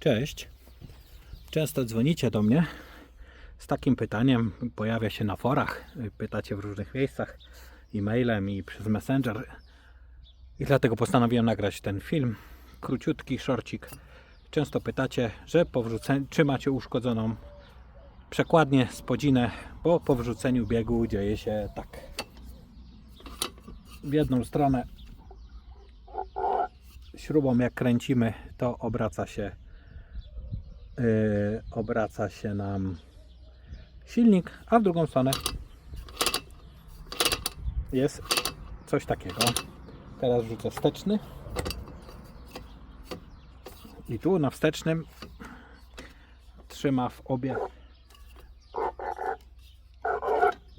Cześć. Często dzwonicie do mnie z takim pytaniem, pojawia się na forach, pytacie w różnych miejscach, e-mailem i przez Messenger. I dlatego postanowiłem nagrać ten film. Króciutki szorcik. Często pytacie, że po wrzuceniu, czy macie uszkodzoną przekładnię, spodzinę, bo po wrzuceniu biegu dzieje się tak. W jedną stronę śrubą jak kręcimy, to obraca się obraca się nam silnik, a w drugą stronę jest coś takiego. Teraz wrzucę wsteczny. I tu na wstecznym trzyma w obie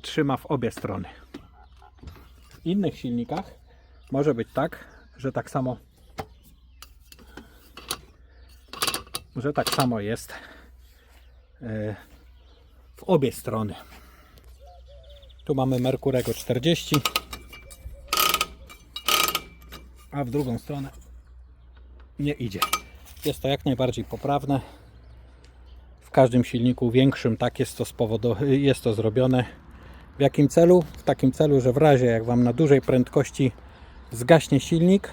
trzyma w obie strony. W innych silnikach może być tak, że tak samo że tak samo jest e, w obie strony. Tu mamy Merkurego 40, a w drugą stronę nie idzie. Jest to jak najbardziej poprawne. W każdym silniku większym tak jest to, spowodo- jest to zrobione. W jakim celu? W takim celu, że w razie jak Wam na dużej prędkości zgaśnie silnik,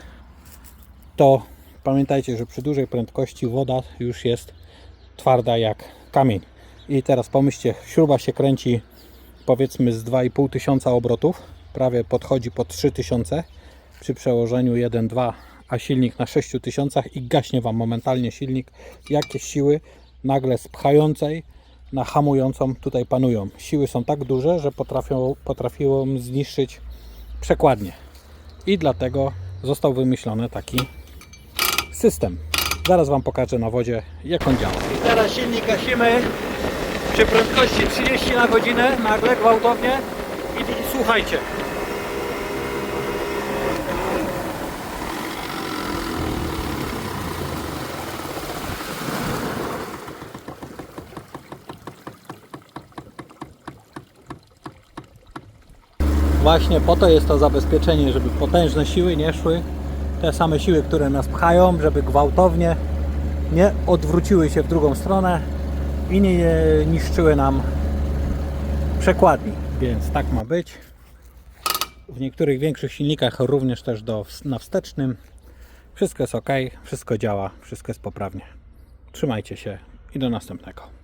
to pamiętajcie, że przy dużej prędkości woda już jest twarda jak kamień. I teraz pomyślcie, śruba się kręci powiedzmy z 2,5 tysiąca obrotów, prawie podchodzi po 3000 przy przełożeniu 1-2, a silnik na 6000 i gaśnie Wam momentalnie silnik. Jakie siły nagle z pchającej na hamującą tutaj panują. Siły są tak duże, że potrafią, potrafią zniszczyć przekładnie. I dlatego został wymyślony taki system. Zaraz Wam pokażę na wodzie, jak on działa. I teraz silnik gasimy przy prędkości 30 na godzinę, nagle, gwałtownie. I, i słuchajcie. Właśnie po to jest to zabezpieczenie, żeby potężne siły nie szły, te same siły, które nas pchają, żeby gwałtownie nie odwróciły się w drugą stronę i nie niszczyły nam przekładni. Więc tak ma być. W niektórych większych silnikach również też do, na wstecznym. Wszystko jest ok, wszystko działa, wszystko jest poprawnie. Trzymajcie się i do następnego.